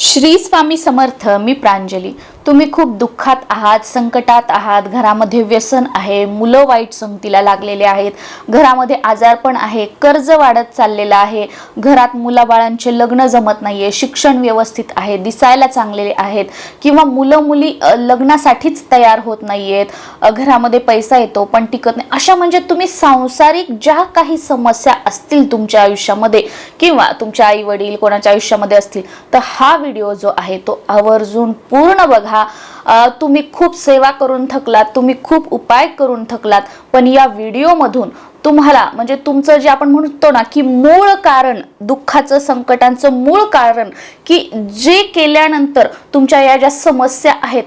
श्री स्वामी समर्थ मी प्रांजली. तुम्ही खूप दुःखात आहात संकटात आहात घरामध्ये व्यसन आहे मुलं वाईट संगतीला लागलेले आहेत घरामध्ये आजारपण आहे कर्ज वाढत चाललेलं आहे घरात मुलाबाळांचे लग्न जमत नाही आहे शिक्षण व्यवस्थित आहे दिसायला चांगलेले आहेत किंवा मुलं मुली लग्नासाठीच तयार होत नाही आहेत घरामध्ये पैसा येतो पण टिकत नाही. अशा म्हणजे तुम्ही सांसारिक ज्या काही समस्या असतील तुमच्या आयुष्यामध्ये किंवा तुमच्या आई वडील कोणाच्या आयुष्यामध्ये असतील तर हा व्हिडिओ जो आहे तो आवर्जून पूर्ण बघा. अ, तुम्ही खूप सेवा करून थकलात तुम्ही खूप उपाय करून थकलात पण या व्हिडिओमधून तुम्हाला म्हणजे तुमचं जे आपण म्हणतो ना की मूळ कारण दुःखाचं संकटांचं मूळ कारण की जे केल्यानंतर तुमच्या या ज्या समस्या आहेत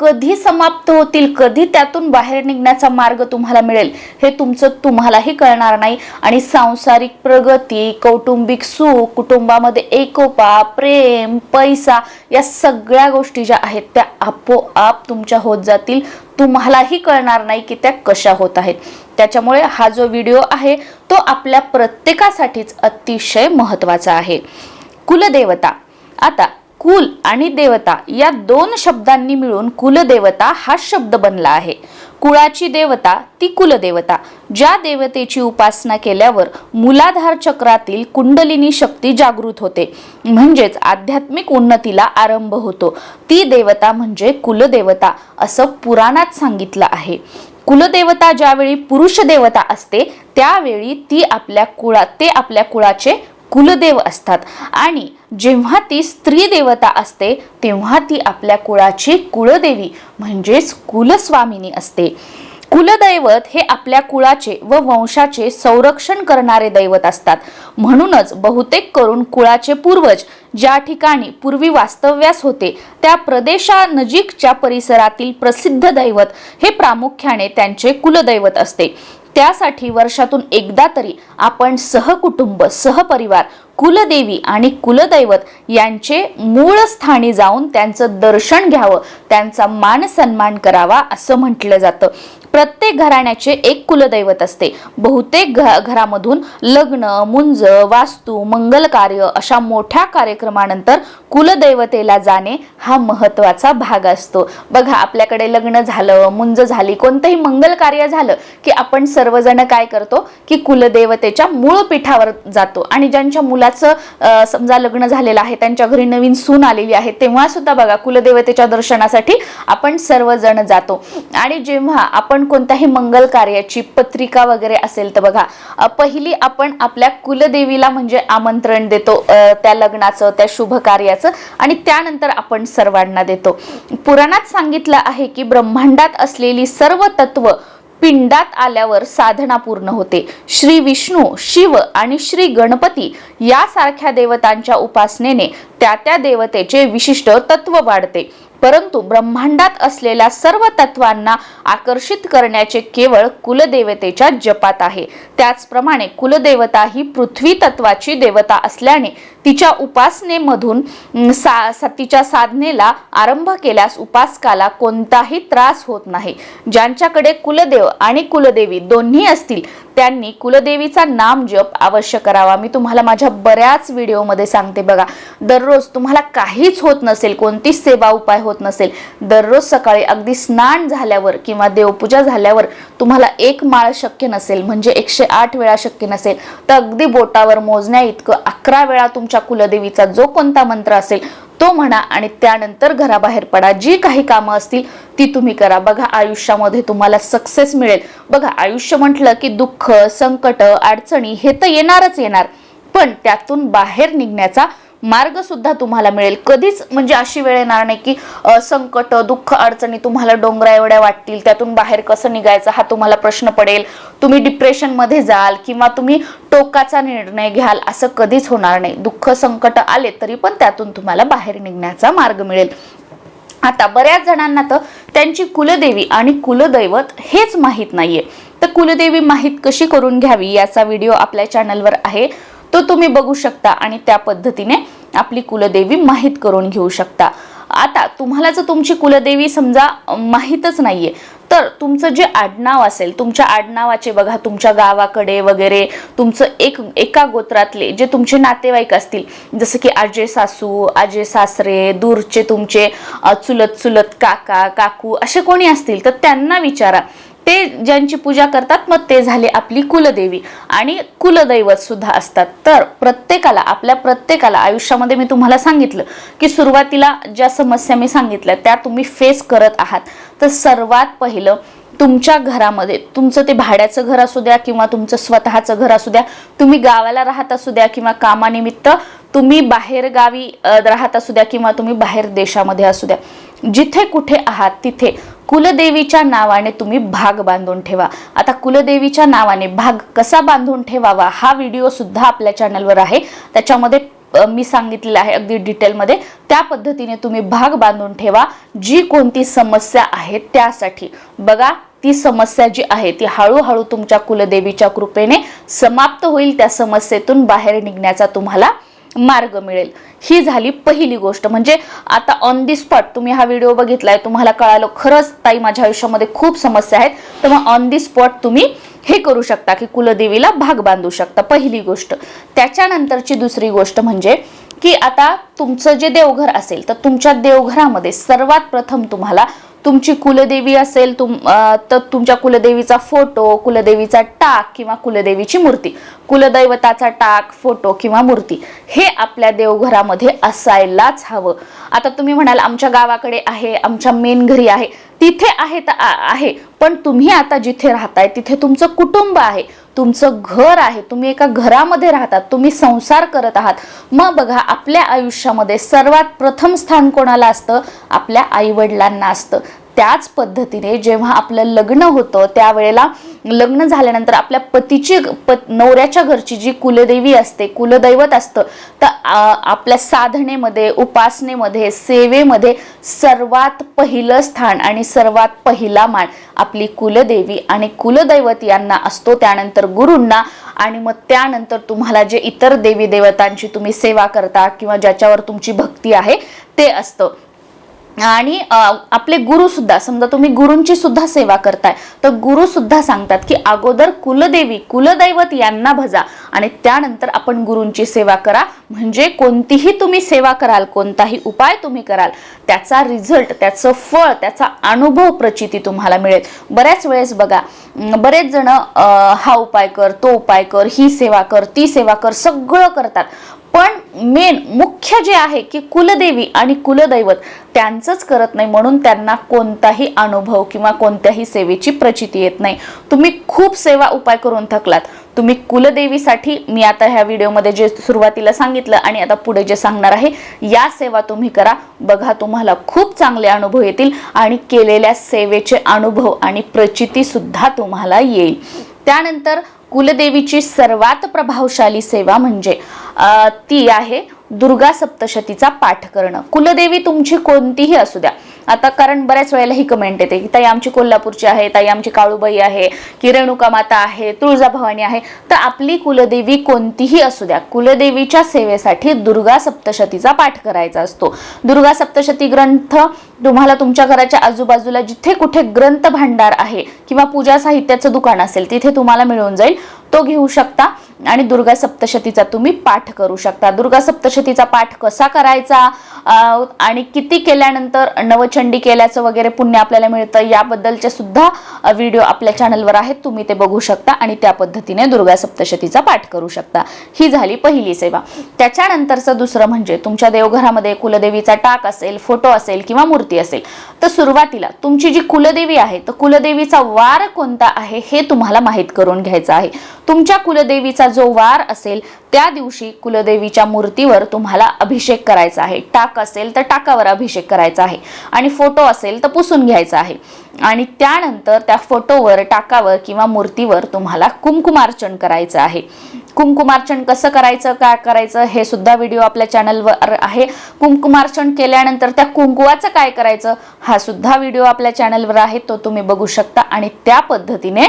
कधी समाप्त होतील कधी त्यातून बाहेर निघण्याचा मार्ग तुम्हाला मिळेल हे तुमचं तुम्हालाही कळणार नाही. आणि सांसारिक प्रगती कौटुंबिक सुख कुटुंबामध्ये एकोपा प्रेम पैसा या सगळ्या गोष्टी ज्या आहेत त्या आपोआप तुमच्या होत जातील. तुम्हालाही कळणार नाही की त्या कशा होत आहेत. त्याच्यामुळे हा जो व्हिडिओ आहे तो आपल्या प्रत्येकासाठीच अतिशय महत्त्वाचा आहे. कुलदेवता आता कुल आणि देवता या दोन शब्दांनी मिळून कुलदेवता हा शब्द बनला आहे. कुळाची देवता ती कुलदेवता ज्या देवतेची उपासना केल्यावर मुलाधार चक्रातील कुंडलिनी शक्ती जागृत होते. म्हणजेच आध्यात्मिक उन्नतीला आरंभ होतो. ती देवता म्हणजे कुलदेवता असं पुराणात सांगितलं आहे. कुलदेवता ज्यावेळी पुरुष देवता असते त्यावेळी ती आपल्या कुळा ते आपल्या कुळाचे कुलदेव असतात. आणि जेव्हा ती स्त्री देवता असते तेव्हा ती आपल्या कुळाची कुळदेवी म्हणजेच कुलस्वामिनी असते. कुलदैवत हे आपल्या कुळाचे व वंशाचे संरक्षण करणारे दैवत असतात. म्हणूनच बहुतेक करून कुळाचे पूर्वज ज्या ठिकाणी पूर्वी वास्तव्यास होते त्या प्रदेशानजीकच्या परिसरातील प्रसिद्ध दैवत हे प्रामुख्याने त्यांचे कुलदैवत असते. त्यासाठी वर्षातून एकदा तरी आपण सहकुटुंब सहपरिवार कुलदेवी आणि कुलदैवत यांचे मूळ स्थानी जाऊन त्यांचं दर्शन घ्यावं त्यांचा मान सन्मान करावा असं म्हटलं जातं. प्रत्येक घराण्याचे एक कुलदैवत असते. बहुतेक घ घरामधून लग्न मुंज वास्तू मंगल कार्य अशा मोठ्या कार्यक्रमानंतर कुलदैवतेला जाणे हा महत्त्वाचा भाग असतो. बघा आपल्याकडे लग्न झालं मुंज झाली कोणतंही मंगल कार्य झालं की आपण सर्वजण काय करतो? की कुलदेवतेच्या मूळ पीठावर जातो. आणि ज्यांच्या मुलाचं समजा लग्न झालेलं आहे त्यांच्या घरी नवीन सून आलेली आहे तेव्हा सुद्धा बघा कुलदेवतेच्या दर्शनासाठी आपण सर्वजण जातो. आणि जेव्हा आपण कोणत्याही मंगल कार्याची पत्रिका वगैरे असेल तर बघा पहिली आपण आपल्या कुलदेवीला म्हणजे आमंत्रण देतो त्या लग्नाचं त्या शुभ कार्याचं आणि त्यानंतर आपण सर्वांना देतो. पुराणात सांगितलं आहे की ब्रह्मांडात असलेली सर्व तत्व पिंडात आल्यावर साधना पूर्ण होते. श्री विष्णू शिव आणि श्री गणपती यासारख्या देवतांच्या उपासनेने त्या त्या देवतेचे विशिष्ट तत्व वाढते. परंतु ब्रह्मांडात असलेल्या सर्व तत्वांना आकर्षित करण्याचे केवळ कुलदेवतेच्या जपात आहे. त्याचप्रमाणे कुलदेवता ही पृथ्वी तत्वाची देवता असल्याने तिच्या उपासनेमधून सा सा- तिच्या साधनेला आरंभ केल्यास उपासकाला कोणताही त्रास होत नाही. ज्यांच्याकडे कुलदेव आणि कुलदेवी दोन्ही असतील त्यांनी कुलदेवीचा नाम जप अवश्य करावा. मी तुम्हाला माझ्या बऱ्याच व्हिडिओमध्ये सांगते बघा. दररोज दररोज तुम्हाला काहीच होत नसेल कोणतीच सेवा उपाय होत नसेल दररोज सकाळी अगदी स्नान झाल्यावर किंवा देवपूजा झाल्यावर तुम्हाला एक माळ शक्य नसेल म्हणजे एकशे आठ वेळा शक्य नसेल तर अगदी बोटावर मोजण्या इतकं अकरा वेळा तुमच्या कुलदेवीचा जो कोणता मंत्र असेल तो म्हणा आणि त्यानंतर घराबाहेर पडा. जी काही कामं असतील ती तुम्ही करा. बघा आयुष्यामध्ये तुम्हाला सक्सेस मिळेल. बघा आयुष्य म्हटलं की दुःख संकट अडचणी हे तर येणारच येणार. पण त्यातून बाहेर निघण्याचा मार्ग सुद्धा तुम्हाला मिळेल. कधीच म्हणजे अशी वेळ येणार नाही की संकट दुःख अडचणी तुम्हाला डोंगरा एवढ्या वाटतील त्यातून बाहेर कसं निघायचं हा तुम्हाला प्रश्न पडेल. तुम्ही डिप्रेशनमध्ये जाल किंवा तुम्ही टोकाचा निर्णय घ्याल असं कधीच होणार नाही. दुःख संकट आले तरी पण त्यातून तुम्हाला बाहेर निघण्याचा मार्ग मिळेल. आता बऱ्याच जणांना तर त्यांची कुलदेवी आणि कुलदैवत हेच माहीत नाहीये. तर कुलदेवी माहीत कशी करून घ्यावी याचा व्हिडिओ आपल्या चॅनलवर आहे. तो तुम्ही बघू शकता आणि त्या पद्धतीने आपली कुलदेवी माहीत करून घेऊ शकता. आता तुम्हाला जर तुमची कुलदेवी समजा माहीतच नाहीये तर तुमचं जे आडनाव असेल तुमच्या आडनावाचे बघा तुमच्या गावाकडे वगैरे तुमचं एक एका गोत्रातले जे तुमचे नातेवाईक असतील जसं की आजे सासू आजे सासरे दूरचे तुमचे चुलत चुलत काका काकू असे कोणी असतील तर त्यांना विचारा. ते ज्यांची पूजा करतात मग ते झाले आपली कुलदेवी. आणि कुलदैवत सुद्धा असतात. तर प्रत्येकाला आपल्या प्रत्येकाला आयुष्यामध्ये मी तुम्हाला सांगितलं की सुरुवातीला ज्या समस्या मी सांगितल्या त्या तुम्ही फेस करत आहात. तर सर्वात पहिलं तुमच्या घरामध्ये तुमचं ते भाड्याचं घर असू द्या किंवा तुमचं स्वतःचं घर असू द्या तुम्ही गावाला राहत असू द्या किंवा कामानिमित्त तुम्ही बाहेर गावी राहत असू द्या किंवा तुम्ही बाहेर देशामध्ये असू द्या जिथे कुठे आहात तिथे कुलदेवीच्या नावाने तुम्ही भाग बांधून ठेवा. आता कुलदेवीच्या नावाने भाग कसा बांधून ठेवावा हा व्हिडिओ सुद्धा आपल्या चॅनलवर आहे. त्याच्यामध्ये मी सांगितलेलं आहे अगदी डिटेलमध्ये. त्या पद्धतीने तुम्ही भाग बांधून ठेवा. जी कोणती समस्या आहे त्यासाठी. बघा ती समस्या जी आहे ती हळूहळू तुमच्या कुलदेवीच्या कृपेने समाप्त होईल त्या समस्येतून बाहेर निघण्याचा तुम्हाला मार्ग मिळेल. ही झाली पहिली गोष्ट. म्हणजे आता ऑन दी स्पॉट तुम्ही हा व्हिडिओ बघितलाय तुम्हाला कळालं खरंच ताई माझ्या आयुष्यामध्ये खूप समस्या आहेत. तर मग ऑन दी स्पॉट तुम्ही हे करू शकता की कुलदेवीला भाग बांधू शकता पहिली गोष्ट. त्याच्यानंतरची दुसरी गोष्ट म्हणजे की आता तुमचं जे देवघर असेल तर तुमच्या देवघरामध्ये सर्वात प्रथम तुम्हाला तुमची कुलदेवी असेल तुम तर तुमच्या कुलदेवीचा फोटो कुलदेवीचा टाक किंवा कुलदेवीची मूर्ती. कुलदैवताचा टाक फोटो किंवा मूर्ती. हे आपल्या देवघरामध्ये असायलाच हवं. आता तुम्ही म्हणाल आमच्या गावाकडे आहे आमच्या मेन घरी आहे. तिथे आहे तर आहे. पण तुम्ही आता जिथे राहताय तिथे तुमचं कुटुंब आहे. तुमचं घर आहे. तुम्ही एका घरामध्ये राहतात. तुम्ही संसार करत आहात. मग बघा आपल्या आयुष्यामध्ये सर्वात प्रथम स्थान कोणाला असतं? आपल्या आईवडिलांना असतं. त्याच पद्धतीने जेव्हा आपलं लग्न होतं त्यावेळेला लग्न झाल्यानंतर आपल्या पतीची पत नवऱ्याच्या घरची जी कुलदेवी असते कुलदैवत असतं तर आपल्या साधनेमध्ये उपासनेमध्ये सेवेमध्ये सर्वात पहिलं स्थान आणि सर्वात पहिला मान आपली कुलदेवी आणि कुलदैवत यांना असतो. त्यानंतर गुरूंना आणि मग त्यानंतर तुम्हाला जे इतर देवी देवतांची तुम्ही सेवा करता किंवा ज्याच्यावर तुमची भक्ती आहे ते असतं. आणि आपले गुरु सुद्धा समजा तुम्ही गुरूंची सुद्धा सेवा करताय तर गुरु सुद्धा सांगतात की अगोदर कुलदेवी कुलदैवत यांना भजा आणि त्यानंतर आपण गुरूंची सेवा करा. म्हणजे कोणतीही तुम्ही सेवा कराल कोणताही उपाय तुम्ही कराल त्याचा रिझल्ट त्याचं फळ त्याचा अनुभव प्रचिती तुम्हाला मिळेल. बऱ्याच वेळेस बघा बरेच जण हा उपाय कर तो उपाय कर ही सेवा कर ती सेवा कर सगळं करतात. पण मेन मुख्य जे आहे की कुलदेवी आणि कुलदैवत त्यांचंच करत नाही म्हणून त्यांना कोणताही अनुभव किंवा कोणत्याही सेवेची प्रचिती येत नाही. तुम्ही खूप सेवा उपाय करून थकलात. तुम्ही कुलदेवीसाठी मी आता ह्या व्हिडिओमध्ये जे सुरुवातीला सांगितलं आणि आता पुढे जे सांगणार आहे या सेवा तुम्ही करा. बघा तुम्हाला खूप चांगले अनुभव येतील आणि केलेल्या सेवेचे अनुभव आणि प्रचितीसुद्धा तुम्हाला येईल. त्यानंतर कुलदेवीची सर्वात प्रभावशाली सेवा म्हणजे ती आहे दुर्गा सप्तशतीचा पाठ करणं. कुलदेवी तुमची कोणतीही असू द्या. आता कारण बऱ्याच वेळेला ही कमेंट येते की ताई आमची कोल्हापूरची आहे ताई आमची काळूबाई आहे की रेणुका माता आहे तुळजाभवानी आहे. तर आपली कुलदेवी कोणतीही असू द्या कुलदेवीच्या सेवेसाठी दुर्गा सप्तशतीचा पाठ करायचा असतो. दुर्गा सप्तशती ग्रंथ तुम्हाला तुमच्या घराच्या आजूबाजूला जिथे कुठे ग्रंथ भांडार आहे किंवा पूजा साहित्याचं दुकान असेल तिथे तुम्हाला मिळून जाईल. तो घेऊ शकता. आणि दुर्गा सप्तशतीचा तुम्ही पाठ करू शकता. दुर्गा सप्तशतीचा पाठ कसा करायचा? आणि किती केल्यानंतर नवचंडी केल्याचं वगैरे पुण्य आपल्याला मिळतं याबद्दलचे सुद्धा व्हिडिओ आपल्या चॅनलवर आहेत. तुम्ही ते बघू शकता आणि त्या पद्धतीने दुर्गा सप्तशतीचा पाठ करू शकता. ही झाली पहिली सेवा. त्याच्यानंतरचं दुसरं म्हणजे तुमच्या देवघरामध्ये कुलदेवीचा टाक असेल फोटो असेल किंवा मूर्ती असेल तर सुरुवातीला तुमची जी कुलदेवी आहे तर कुलदेवीचा वार कोणता आहे हे तुम्हाला माहीत करून घ्यायचं आहे. तुमच्या कुलदेवीचा जो वार असेल त्या दिवशी कुलदेवीच्या मूर्तीवर तुम्हाला अभिषेक करायचा आहे. टाक असेल तर टाकावर अभिषेक करायचा आहे. आणि फोटो असेल तर पुसून घ्यायचा आहे. आणि त्यानंतर त्या फोटोवर टाकावर किंवा मूर्तीवर तुम्हाला कुंकुमार्चन करायचं आहे. कुंकुमार्चन कसं करायचं काय करायचं हे सुद्धा व्हिडिओ आपल्या चॅनलवर आहे. कुंकुमार्चन केल्यानंतर त्या कुंकुवाचं काय करायचं हा सुद्धा व्हिडिओ आपल्या चॅनलवर आहे. तो तुम्ही बघू शकता. आणि त्या पद्धतीने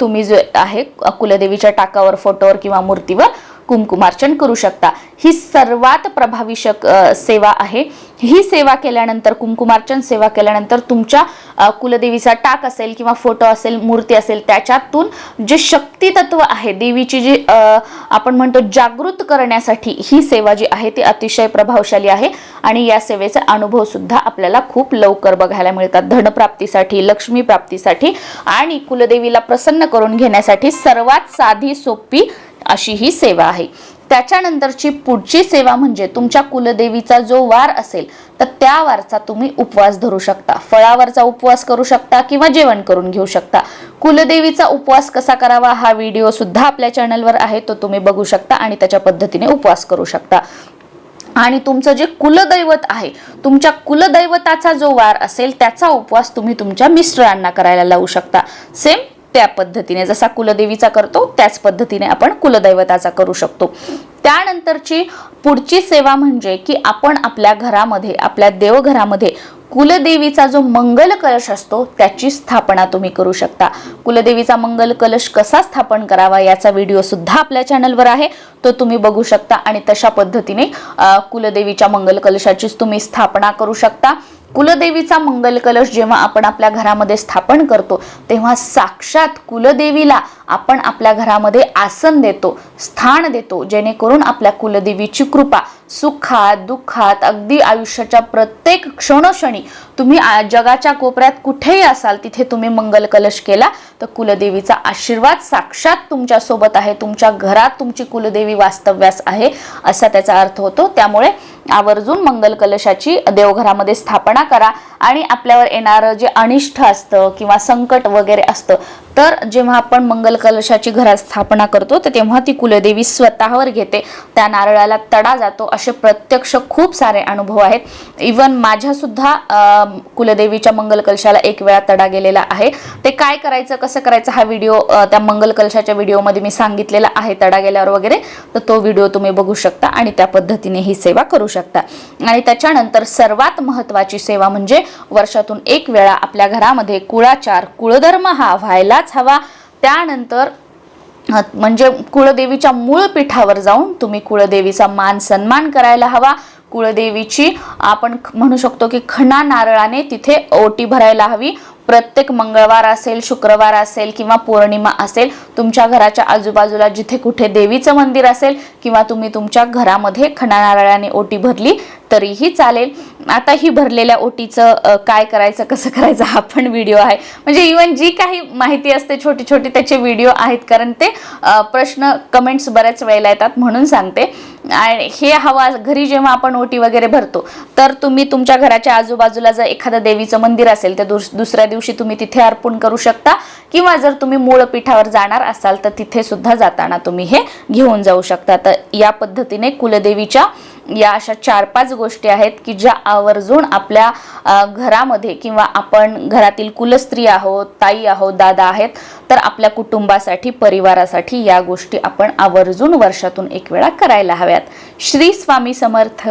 तुम्ही जे आहे कुलदेवीच्या टाकावर फोटोवर किंवा मूर्तीवर कुंकुमार्चन करू शकता. ही सर्वात प्रभावी शक सेवा आहे. ही सेवा केल्यानंतर कुंकुमार्चन सेवा केल्यानंतर तुमच्या कुलदेवीचा टाक असेल किंवा फोटो असेल मूर्ती असेल त्याच्यातून जे शक्ती तत्व आहे देवीची जी आपण म्हणतो जागृत करण्यासाठी ही सेवा जी आहे ती अतिशय प्रभावशाली आहे. आणि या सेवेचा अनुभव सुद्धा आपल्याला खूप लवकर बघायला मिळतात. धनप्राप्तीसाठी लक्ष्मी प्राप्तीसाठी आणि कुलदेवीला प्रसन्न करून घेण्यासाठी सर्वात साधी सोपी अशी ही सेवा आहे. त्याच्यानंतरची पुढची सेवा म्हणजे तुमच्या कुलदेवीचा जो वार असेल तर त्या वारचा तुम्ही उपवास धरू शकता. फळावरचा उपवास करू शकता किंवा जेवण करून घेऊ शकता. कुलदेवीचा उपवास कसा करावा हा व्हिडिओ सुद्धा आपल्या चॅनलवर आहे तो तुम्ही बघू शकता आणि त्याच्या पद्धतीने उपवास करू शकता. आणि तुमचं जे कुलदैवत आहे तुमच्या कुलदैवताचा जो वार असेल त्याचा उपवास तुम्ही तुमच्या मिस्टरांना करायला लावू शकता. सेम त्या पद्धतीने जसा कुलदेवीचा करतो त्याच पद्धतीने आपण कुलदैवताचा करू शकतो. त्यानंतरची पुढची सेवा म्हणजे की आपण आपल्या घरामध्ये आपल्या देवघरामध्ये कुलदेवीचा जो मंगल कलश असतो त्याची स्थापना तुम्ही करू शकता. कुलदेवीचा मंगल कलश कसा स्थापन करावा याचा व्हिडिओ सुद्धा आपल्या चॅनलवर आहे. तो तुम्ही बघू शकता आणि तशा पद्धतीने कुलदेवीच्या मंगल कलशाचीच तुम्ही स्थापना करू शकता. कुलदेवीचा मंगल कलश जेव्हा आपण आपल्या घरामध्ये स्थापन करतो तेव्हा साक्षात कुलदेवीला आपण आपल्या घरामध्ये आसन देतो स्थान देतो जेणेकरून आपल्या कुलदेवीची कृपा सुखात दुःखात अगदी आयुष्याच्या प्रत्येक क्षणोक्षणी तुम्ही जगाच्या कोपऱ्यात कुठेही असाल तिथे तुम्ही मंगल कलश केला तर कुलदेवीचा आशीर्वाद साक्षात तुमच्यासोबत आहे तुमच्या घरात तुमची कुलदेवी वास्तव्यास आहे असा त्याचा अर्थ होतो. त्यामुळे आवर्जून मंगल कलशाची देवघरामध्ये स्थापना करा. आणि आपल्यावर येणारं जे अनिष्ट असतं किंवा संकट वगैरे असतं तर जेव्हा आपण मंगल कलशाची घरात स्थापना करतो तर तेव्हा ती कुलदेवी स्वतःवर घेते. त्या नारळाला तडा जातो. असे प्रत्यक्ष खूप सारे अनुभव आहेत. इवन माझ्यासुद्धा कुलदेवीच्या मंगल कलशाला एक वेळा तडा गेलेला आहे. ते काय करायचं कसं करायचं हा व्हिडिओ त्या मंगल कलशाच्या व्हिडिओमध्ये मी सांगितलेला आहे तडा गेल्यावर वगैरे. तर तो व्हिडिओ तुम्ही बघू शकता आणि त्या पद्धतीने ही सेवा करू शकता. आणि त्याच्यानंतर सर्वात महत्त्वाची सेवा म्हणजे वर्षातून एक वेळा आपल्या घरामध्ये कुळाचार कुळधर्म हा व्हायला व्हायलाच हवा. त्यानंतर म्हणजे कुळदेवीच्या मूळ पीठावर जाऊन तुम्ही कुळदेवीचा मान सन्मान करायला हवा. कुळदेवीची आपण म्हणू शकतो की खणा नारळाने तिथे ओटी भरायला हवी. प्रत्येक मंगळवार असेल शुक्रवार असेल किंवा पौर्णिमा असेल तुमच्या घराच्या आजूबाजूला जिथे कुठे देवीचं मंदिर असेल किंवा तुम्ही तुमच्या घरामध्ये खणा नारळाने ओटी भरली तरीही चालेल. आता ही भरलेल्या ओटीचं काय करायचं कसं करायचं हा पण व्हिडिओ आहे. म्हणजे इवन जी काही माहिती असते छोटी छोटी त्याचे व्हिडिओ आहेत. कारण ते प्रश्न कमेंट्स बऱ्याच वेळेला येतात म्हणून सांगते. आणि हे हवा घरी जेव्हा आपण ओटी वगैरे भरतो तर तुम्ही तुमच्या घराच्या आजूबाजूला जर एखादं देवीचं मंदिर असेल तर दुस- दुसऱ्या दिवशी तुम्ही तिथे अर्पण करू शकता. किंवा जर तुम्ही मूळ पीठावर जाणार असाल तर तिथे सुद्धा जाताना तुम्ही हे घेऊन जाऊ शकता. तर या पद्धतीने कुलदेवीच्या या अशा चार पाच गोष्टी आहेत की ज्या आवर्जून आपल्या घरामध्ये किंवा आपण घरातील कुलस्त्री आहोत ताई आहोत दादा आहेत तर आपल्या कुटुंबासाठी परिवारासाठी या गोष्टी आपण आवर्जून वर्षातून एक वेळा करायला हव्यात. श्री स्वामी समर्थ.